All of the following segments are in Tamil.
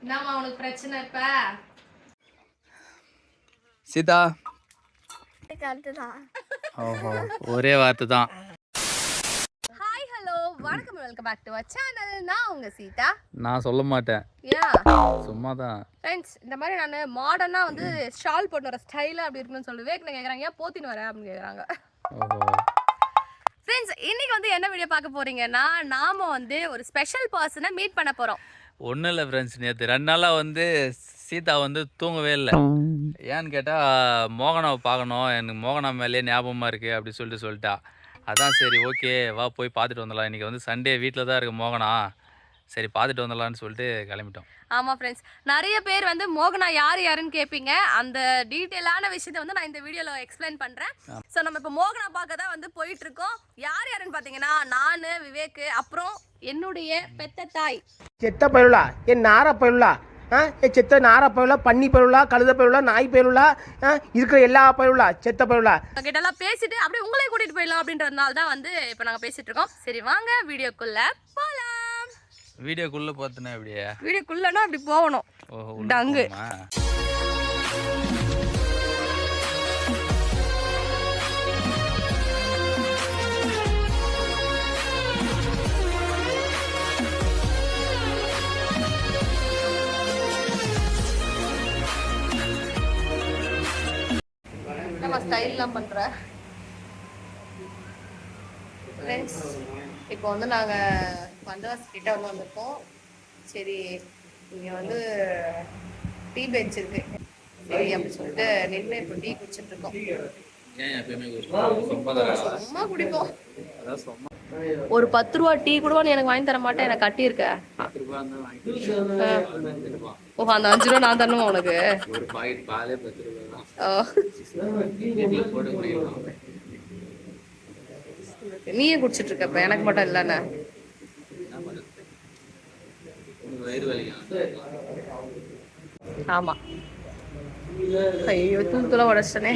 என்னம்மா உனக்கு பிரச்சனை இப்ப? சீதா. ஓஹோ ஒரே வார்த்தை தான் ஹாய் ஹலோ வணக்கம் welcome back to our channel நான் உங்க சீதா. நான் சொல்ல மாட்டேன். யா சும்மா தான் ஃப்ரெண்ட்ஸ் இந்த மாதிரி நான் மாடர்னாக வந்து ஷால் போட்டு வர ஸ்டைலாக அப்படி இருக்குன்னு சொல்லி வேக்கனை கேட்குறாங்க ஏன் போத்தின்னு வரேன் அப்படின்னு கேட்குறாங்க ஓஹோ. ஃப்ரெண்ட்ஸ் இன்னைக்கு வந்து என்ன வீடியோ பார்க்க போறீங்கன்னா நாம வந்து ஒரு ஸ்பெஷல் பர்சனை மீட் பண்ண போறோம். ஒன்றும் இல்லை ஃப்ரெண்ட்ஸ் நேற்று ரெண்டு நாளாக வந்து சீதா வந்து தூங்கவே இல்லை. ஏன்னு கேட்டால் மோகனாவை பார்க்கணும். எனக்கு மோகனா மேலேயே ஞாபகமாக இருக்குது அப்படி சொல்லிட்டு சொல்லிட்டா. அதான் சரி ஓகே வா போய் பார்த்துட்டு வந்துடலாம். இன்றைக்கி வந்து சண்டே வீட்டில் தான் இருக்குது மோகனா. சரி பார்த்துட்டு வந்துடலான்னு சொல்லிட்டு கிளம்பிட்டோம். ஆமா ஃப்ரெண்ட்ஸ் நிறைய பேர் வந்து மோகனா யார் யாருன்னு கேட்பீங்க அந்த டீட்டெயிலான விஷயத்தை வந்து நான் இந்த வீடியோல எக்ஸ்பிளைன் பண்றேன். ஸோ நம்ம இப்போ மோகனா பார்க்க தான் வந்து போயிட்டு இருக்கோம் யார் யாருன்னு பார்த்தீங்கன்னா நான் விவேக் அப்புறம் என்னுடைய பெத்த தாய். செத்த பயிலுலா என் நார பயிலுலா ஆ என் செத்த நார பயிலுலா பன்னி பயிலுலா கழுத பயிலுலா நாய் பயிலுலா ஆ இருக்கிற எல்லா பயிலுலா செத்த பயிலுலா கிட்ட எல்லாம் பேசிட்டு அப்படியே உங்களையும் கூட்டிட்டு போயிடலாம் அப்படின்றதுனால தான் வந்து இப்போ நாங்கள் பேசிட்டு இருக்கோம். சரி வாங்க வீடியோக்குள்ள வீடியோக்குள்ளே பார்த்தினா அப்படியே வீடியோக்குள்ளனா அப்படி போகணும். டங்கு. ஸ்டைல்லாம் ஃப்ரெண்ட்ஸ் இப்போ வந்து நாங்கள் வந்தவாசி கிட்ட வந்து வந்திருக்கோம். சரி இங்கே வந்து டீ பெஞ்ச் இருக்கு. சரி அப்படி சொல்லிட்டு நின்று இப்போ டீ குடிச்சிட்டு இருக்கோம். குடிப்போம்? சும்மா. ஒரு பத்து ரூபா டீ கூட எனக்கு வாங்கி தர மாட்டேன் எனக்கு கட்டியிருக்க. ஓ அந்த அஞ்சு ரூபா நான் தரணுமா உனக்கு? நீயே குடிச்சிட்டு இருக்க எனக்கு மட்டும் இல்லைண்ணே என்ன பண்ணுறது உனக்கு வயிறு வலிக்கும் ஆமா. ஐயோ தூள் தூளா உடச்சிட்டனே.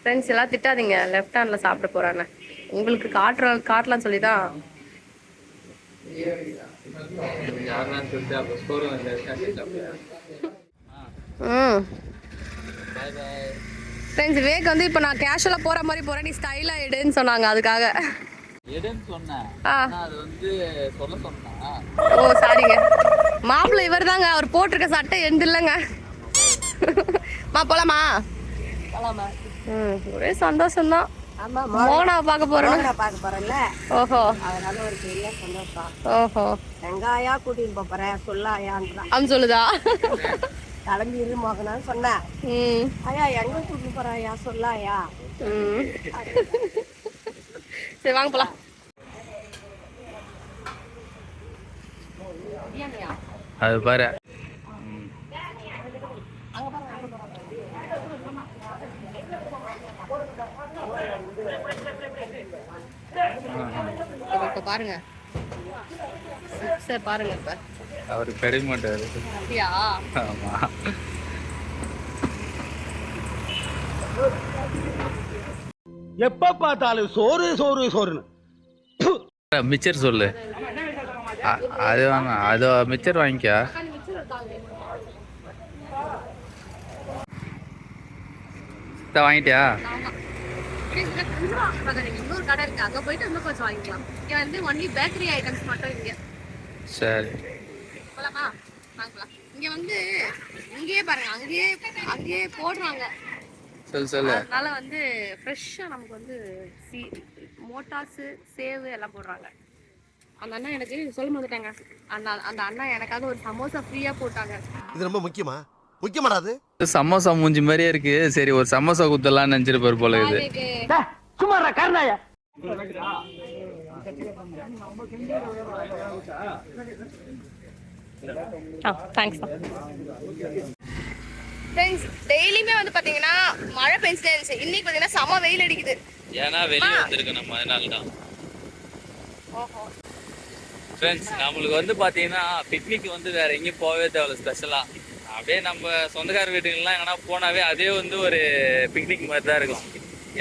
ஃப்ரெண்ட்ஸ் எல்லாம் திட்டாதீங்க. லெஃப்ட் ஹேண்ட்ல சாப்பிட போறானே. உங்களுக்கு காட்டுற காட்டலாம் சொல்லி தான் யாருன்னு சொல்லிட்டு அப்போ ஸ்கோர் வந்து ம். ஃப்ரெண்ட்ஸ் விவேக் வந்து இப்போ நான் கேஷுவலாக போகிற மாதிரி போகிறேன் நீ ஸ்டைலாக எடுன்னு சொன்னாங்க அதுக்காக. எடுன்னு சொன்னேன். ஆ. ஆனா அது வந்து சொல்ல சொன்னா ஓ சாரிங்க. மாப்பிள்ளை இவர் தாங்க அவர் போட்டிருக்க சட்டை எந்த இல்லைங்க. மா போலாமா? ஒரே சந்தோஷம்தான். ஆமா மோகனாவை பார்க்க மோகனை பார்க்க போறேன்ல. ஓஹோ. அதனால ஒரு பெரிய சந்தோஷம். ஓஹோ. வெங்காயா கூட்டிட்டு போறேன். சொல்லாயான்றான். அம் சொல்லுதா? கிளம்பி இரு மோகனான்னு சொன்னேன். ம். ஐயா எங்க கூட்டிட்டு போறாயா சொல்லாயா? ம். சரி வாங்க போலாம். அது பாரு. பாருங்க. சார் பாருங்க இப்போ. அவருக்கு கிடைக்க மாட்டாரு அப்படியா? ஆமா. எப்ப பார்த்தாலும் சோறு சோறு சோறுன்னு. மிச்சர் சொல்லு. அது வேணாம் அது மிச்சர் வாங்கிக்க. வாங்கிட்டியா? இன்னொரு கடை இருக்கு அங்க போயிட்டு இன்னும் கொஞ்சம் வாங்கிக்கலாம் இங்க வந்து ஒன்லி பேக்கரி ஐட்டம்ஸ் மட்டும் இங்க சரி. இங்க வந்து இங்கேயே பாருங்க அங்கேயே அங்கேயே போடுறாங்க. அதனால வந்து ஃப்ரெஷ்ஷா நமக்கு வந்து சி மோட்டார்ஸ் சேவு எல்லாம் போடுறாங்க. அந்த அண்ணா எனக்கு சொல்ல மாட்டாங்க அந்த அந்த அண்ணா எனக்காக ஒரு சமோசா ஃப்ரீயா போட்டாங்க. இது ரொம்ப முக்கியமா? முக்கியமாடா அது? சமோசா மூஞ்சி மாதிரியே இருக்கு. சரி ஒரு சமோசா குத்தலாம்னு நினைச்சிருப்பாரு போல இது சும்மா கருணாயா. தேங்க்ஸ் ஃப்ரெண்ட்ஸ் டெய்லியுமே வந்து பாத்தீங்கன்னா மழை பெஞ்சுட்டே இருந்துச்சு. இன்னைக்கு பாத்தீங்கன்னா செம வெயில் அடிக்குது. ஏன்னா வெளியே வந்திருக்கு நம்ம அதனால தான் ஓஹோ. ஃப்ரெண்ட்ஸ் நம்மளுக்கு வந்து பார்த்தீங்கன்னா பிக்னிக் வந்து வேற எங்கேயும் போகவே தேவையில்ல ஸ்பெஷலாக அப்படியே நம்ம சொந்தக்கார வீட்டுக்கெல்லாம் எங்கன்னா போனாவே அதே வந்து ஒரு பிக்னிக் மாதிரி தான் இருக்கும்.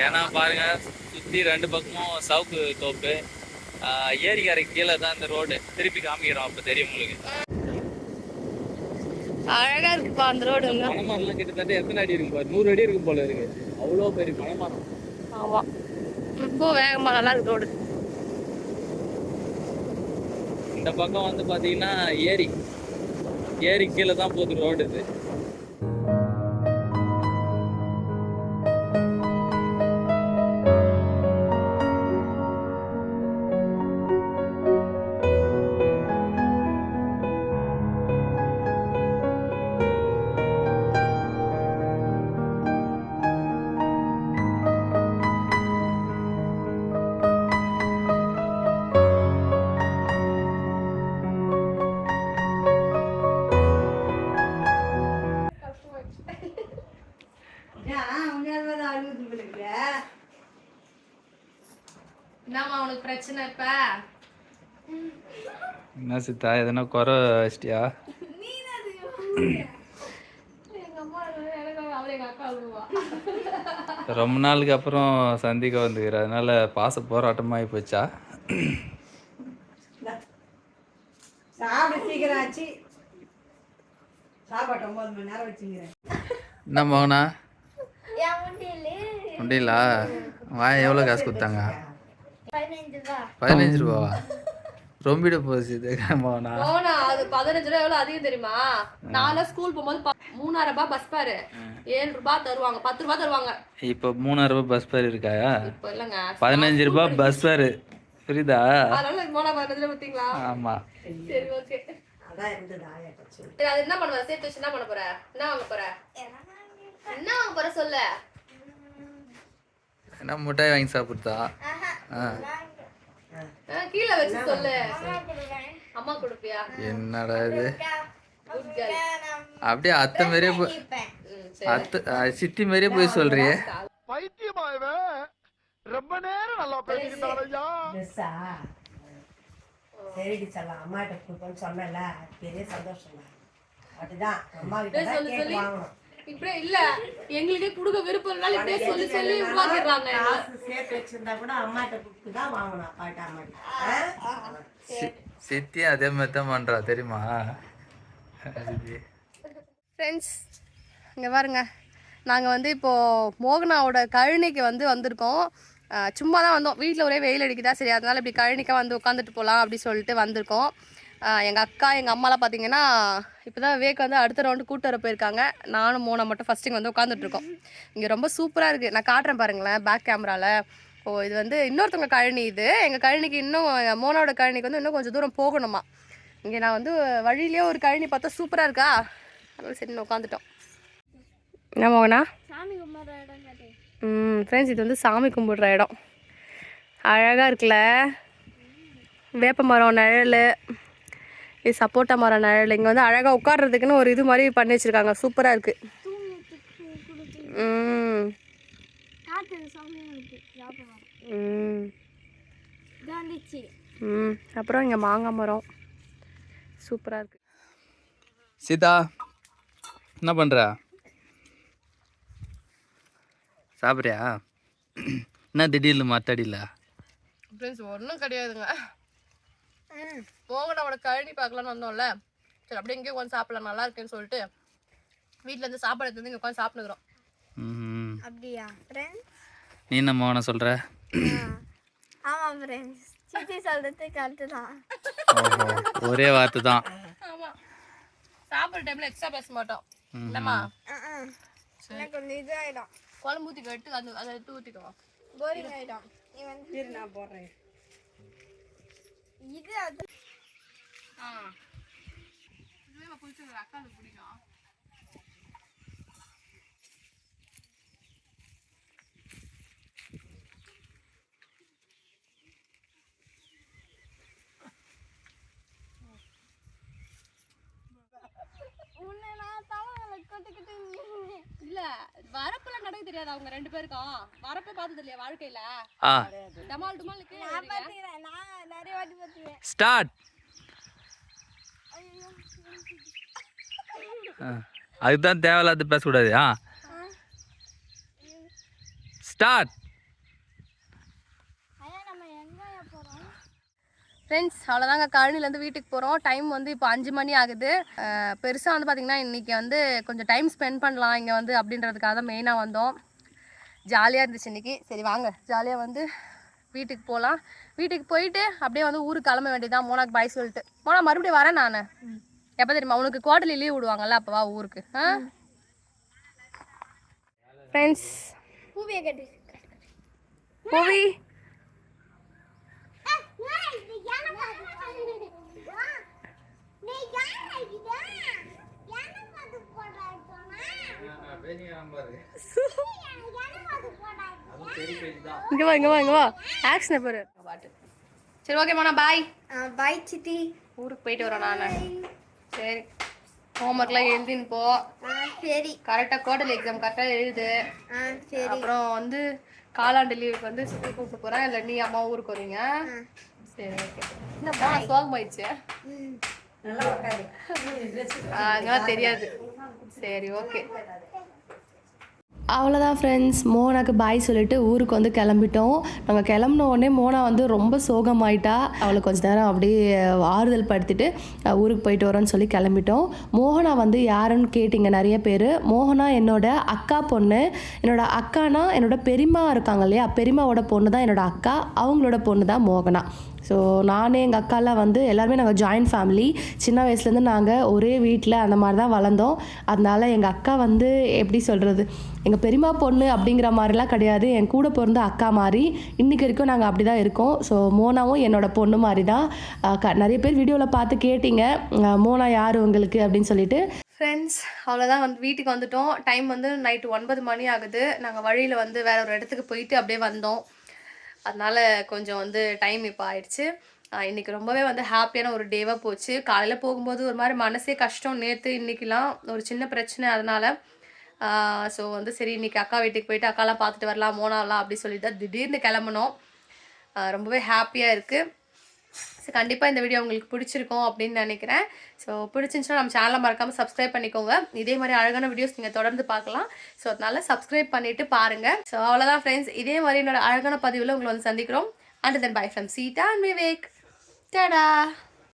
ஏன்னா பாருங்க சுற்றி ரெண்டு பக்கமும் சவுக்கு தோப்பு. ஏரிக்கரை கீழே தான் இந்த ரோடு திருப்பி காமிக்கிறோம் அப்போ தெரியும் உங்களுக்கு. அழகா இருக்குப்பா அந்த ரோடு பனைமரம்லாம் கிட்டத்தட்ட எத்தனை அடி இருக்கும் பாரு? நூறு அடி இருக்கும் போல இருக்கு. அவ்வளோ பெரிய பனைமரம் ஆமா. ரொம்ப வேகமா நல்லா இருக்கு ரோடு. இந்த பக்கம் வந்து பார்த்தீங்கன்னா ஏரி. ஏரி கீழே தான் போகுது ரோடு இது. என்னம்மா உனக்கு பிரச்சனை இப்ப? என்ன சித்தா எதனா குறை வச்சிட்டியா? ரொம்ப நாளுக்கு அப்புறம் சந்திக்க வந்துக்கிற அதனால பாச போராட்டமாகி போச்சா? சாப்பிட சீக்கிரம் ஆச்சு சாப்பாட்டு ஒன்பது மணி நேரம் வச்சுக்கிறேன் என்ன மோகனா முடியல? வாய எவ்வளோ காசு கொடுத்தாங்க? பதினஞ்சு ரூபாவா ரொம்பிட போச்சு போனா அது பதினஞ்சு ரூபா எவ்வளவு அதிகம் தெரியுமா? நான்லாம் ஸ்கூல் போகும்போது மூணாயிரம் ரூபாய் பஸ் பாரு ஏழு ரூபாய் தருவாங்க பத்து ரூபாய் தருவாங்க. இப்போ மூணாயிரம் ரூபாய் பஸ் ஃபேர் இருக்காயா இப்ப இல்லைங்க. பதினஞ்சு ரூபாய் பஸ் ஃபேர் புரியுதா? அதனால போனா பதினஞ்சு ரூபாய் பார்த்தீங்களா ஆமாம் சரி ஓகே அது என்ன பண்ணுவ சேர்த்து வச்சு என்ன பண்ண போற? என்ன வாங்க போற? என்ன வாங்க போற? சொல்லு. என்ன மிட்டாய் வாங்கி ஆ, கீழே வச்சு சொல்லு. அம்மா கொடுப்பியா? என்னடா இது? அப்படியே அத்தை மாரியே போய் அத்தை சித்தி மாரியே போய் சொல்றியே. பைத்தியமாயவன் ரொம்ப நேரம் நல்லா ட்ரெஸ்ஸா? சரிடி சொல்லலாம் அம்மாட்ட கொடுப்பேன்னு சொன்னல பெரிய சந்தோஷம் தான் அதுதான் அம்மா கிட்ட கேட்டு வாங்கணும். இப்படியே இல்ல. எங்களுக்கே கொடுக்க விருப்பம் இல்லனால இப்படியே சொல்லி சொல்லி உருவாக்கிடுறாங்க. சேர்த்து வச்சிருந்தா கூட அம்மாட்ட கொடுத்து தான் வாங்கணும் அப்பாட்ட அம்மாட்ட. சித்தி அதே மாதிரி தான் பண்ணுறா தெரியுமா? ஃப்ரெண்ட்ஸ் இங்கே பாருங்க. நாங்கள் வந்து இப்போது மோகனாவோட கழனிக்கு வந்து வந்திருக்கோம். சும்மா தான் வந்தோம். வீட்டில் ஒரே வெயில் அடிக்குதா? சரி அதனால இப்படி கழனிக்க வந்து உட்காந்துட்டு போகலாம் அப்படி சொல்லிட்டு வந்திருக்கோம். எங்கள் அக்கா எங்கள் அம்மாலாம் பார்த்தீங்கன்னா இப்போ தான் விவேக் வந்து அடுத்த ரவுண்டு கூட்டு வர போயிருக்காங்க. நானும் மோனா மட்டும் ஃபஸ்ட்டிங் வந்து உட்காந்துட்டு இருக்கோம் இங்கே ரொம்ப சூப்பராக இருக்குது நான் காட்டுறேன் பாருங்களேன் பேக் கேமராவில் ஓ இது வந்து இன்னொருத்தவங்க கழனி இது. எங்கள் கழனிக்கு இன்னும் மோனாவோட கழனிக்கு வந்து இன்னும் கொஞ்சம் தூரம் போகணுமா? இங்கே நான் வந்து வழியிலேயே ஒரு கழனி பார்த்தா சூப்பராக இருக்கா? அதனால சரி உட்காந்துட்டோம் என்ன மோகனா? ம் ஃப்ரெண்ட்ஸ் இது வந்து சாமி கும்பிடுற இடம். அழகாக இருக்குல்ல? வேப்ப மரம் நிழல். இது சப்போட்டா மரம் நிழல் இங்கே வந்து அழகாக உட்கார்றதுக்குன்னு ஒரு இது மாதிரி பண்ணி வச்சுருக்காங்க சூப்பராக இருக்குது ம். ம். ம். அப்புறம் இங்கே மாங்காய் மரம். சூப்பராக இருக்குது சீதா என்ன பண்ணுற சாப்பிட்றியா? என்ன திடீர்னு ஃப்ரெண்ட்ஸ் ஒன்றும் கிடையாதுங்க. மோகனோட கழனி பார்க்கலான்னு வந்தோம்ல. சரி அப்படியே இங்கே உட்காந்து சாப்பிடலாம் நல்லா இருக்குன்னு சொல்லிட்டு வீட்டில் இருந்து சாப்பாடு எடுத்து வந்து இங்கே உட்காந்து சாப்பிட்டுக்கிறோம். ம் அப்படியா? ஃப்ரெண்ட்ஸ் நீ என்ன மோகனை சொல்கிற ஆமாம் ஃப்ரெண்ட்ஸ் சித்தி சொல்கிறது கரெக்டு தான். ஒரே வார்த்தை தான் ஆமாம் சாப்பிட்ற டைமில் எக்ஸ்ட்ரா பேச மாட்டோம். இல்லைம்மா? எனக்கு கொஞ்சம் இதாகிடும் குழம்பு ஊற்றி கட்டு அந்த அதை எடுத்து ஊற்றிக்குவோம் போரிங் ஆகிடும் நீ வந்து நான் போடுறேன். இது அது. ஆ. இதுவே நான் கொட்டுக்கிட்டு நின்னேன். இல்ல வரப்புலாம் நடக்க தெரியாது அவங்க ரெண்டு பேருக்கும். வரப்பே பார்த்தது இல்லையா வாழ்க்கையில? டமால் டுமாலுக்கு நான் பார்த்துக்கிறேன் நான் நிறைய வாட்டி பார்த்துக்கிறேன் ஸ்டார்ட். அதுதான் தேவையில்லாத பேசக்கூடாது ஆ. ஸ்டார்ட். ஃப்ரெண்ட்ஸ் அவ்வளோதாங்க கழனிலேருந்து வீட்டுக்கு போகிறோம் டைம் வந்து இப்போ அஞ்சு மணி ஆகுது. பெருசாக வந்து பார்த்திங்கன்னா இன்றைக்கி வந்து கொஞ்சம் டைம் ஸ்பெண்ட் பண்ணலாம் இங்கே வந்து அப்படின்றதுக்காக தான் மெயினாக வந்தோம். ஜாலியாக இருந்துச்சு இன்றைக்கி சரி வாங்க. ஜாலியாக வந்து வீட்டுக்கு போகலாம் வீட்டுக்கு போயிட்டு அப்படியே வந்து ஊருக்கு கிளம்ப வேண்டியதான் மோனாக்கு பாய் சொல்லிட்டு. மோனா மறுபடியும் வரேன் நான். எப்போ தெரியுமா? உனக்கு குவார்டர்லி லீவ் விடுவாங்கல்ல அப்போ வா ஊருக்கு. ஆ? ஃப்ரெண்ட்ஸ் பூவி. இங்கே வா இங்கே வா இங்கே வா ஆக்ஷனை பாரு பாட்டு சரி ஓகே மோனா பாய் பாய் சித்தி. ஊருக்கு போயிட்டு வரோம் நான். சரி ஹோம்ஒர்க்லாம் எழுதின்னு போ. சரி. கரெக்டாக குவார்டர்லி எக்ஸாம் கரெக்டாக எழுது. சரி. அப்புறம் வந்து காலாண்டு லீவுக்கு வந்து சுற்றி கூப்பிட்டு போகிறேன் இல்லை நீ அம்மா ஊருக்கு வரீங்க? சரி ஓகே போன சோகமாயிடுச்சு அதெல்லாம் தெரியாது. சரி ஓகே அவ்வளோதான் ஃப்ரெண்ட்ஸ் மோனாக்கு பாய் சொல்லிட்டு ஊருக்கு வந்து கிளம்பிட்டோம். நாங்கள் கிளம்புன உடனே மோனா வந்து ரொம்ப சோகமாயிட்டா. அவளை கொஞ்ச நேரம் அப்படியே ஆறுதல் படுத்திட்டு ஊருக்கு போயிட்டு வரோன்னு சொல்லி கிளம்பிட்டோம். மோகனா வந்து யாருன்னு கேட்டிங்க? நிறைய பேர். மோகனா என்னோட அக்கா பொண்ணு. என்னோட அக்கானா என்னோட பெரியம்மா இருக்காங்க இல்லையா? பெரியம்மாவோட பொண்ணு தான் என்னோட அக்கா. அவங்களோட பொண்ணு தான் மோகனா. ஸோ நானே எங்கள் அக்காலாம் வந்து எல்லாருமே நாங்கள் ஜாயின்ட் ஃபேமிலி சின்ன வயசுலேருந்து நாங்கள் ஒரே வீட்டில் அந்த மாதிரி தான் வளர்ந்தோம். அதனால எங்கள் அக்கா வந்து எப்படி சொல்கிறது எங்கள் பெரியம்மா பொண்ணு அப்படிங்கிற மாதிரிலாம் கிடையாது. என் கூட பிறந்த அக்கா மாதிரி. இன்றைக்கி வரைக்கும் நாங்கள் அப்படி தான் இருக்கோம். ஸோ மோனாவும் என்னோட பொண்ணு மாதிரி தான் க- நிறைய பேர் வீடியோவில் பார்த்து கேட்டிங்க. மோனா யார் உங்களுக்கு அப்படின்னு சொல்லிட்டு. ஃப்ரெண்ட்ஸ் அவ்வளோதான் வந்து வீட்டுக்கு வந்துட்டோம். டைம் வந்து நைட்டு ஒன்பது மணி ஆகுது. நாங்கள் வழியில் வந்து வேற ஒரு இடத்துக்கு போயிட்டு அப்படியே வந்தோம். அதனால் கொஞ்சம் வந்து டைம் இப்போ ஆயிடுச்சு. இன்றைக்கி ரொம்பவே வந்து ஹாப்பியான ஒரு டேவாக போச்சு. காலையில் போகும்போது ஒரு மாதிரி மனசே கஷ்டம். நேற்று இன்றைக்கெலாம் ஒரு சின்ன பிரச்சனை அதனால் ஸோ வந்து சரி இன்றைக்கி அக்கா வீட்டுக்கு போயிட்டு அக்காலாம் பார்த்துட்டு வரலாம் மோனாலாம் அப்படி சொல்லிட்டு தான் திடீர்னு கிளம்புனோம். ரொம்பவே ஹாப்பியாக இருக்குது ஸோ கண்டிப்பாக இந்த வீடியோ உங்களுக்கு பிடிச்சிருக்கும் அப்படின்னு நினைக்கிறேன். ஸோ பிடிச்சிருந்துச்சுன்னா நம்ம சேனலை மறக்காமல் சப்ஸ்கிரைப் பண்ணிக்கோங்க. இதே மாதிரி அழகான வீடியோஸ் நீங்கள் தொடர்ந்து பார்க்கலாம். ஸோ அதனால சப்ஸ்கிரைப் பண்ணிவிட்டு பாருங்கள் ஸோ அவ்வளோதான் ஃப்ரெண்ட்ஸ் இதே மாதிரி என்னோட அழகான பதிவில் உங்களை வந்து சந்திக்கிறோம். And then bye from Seetha and Vivek tata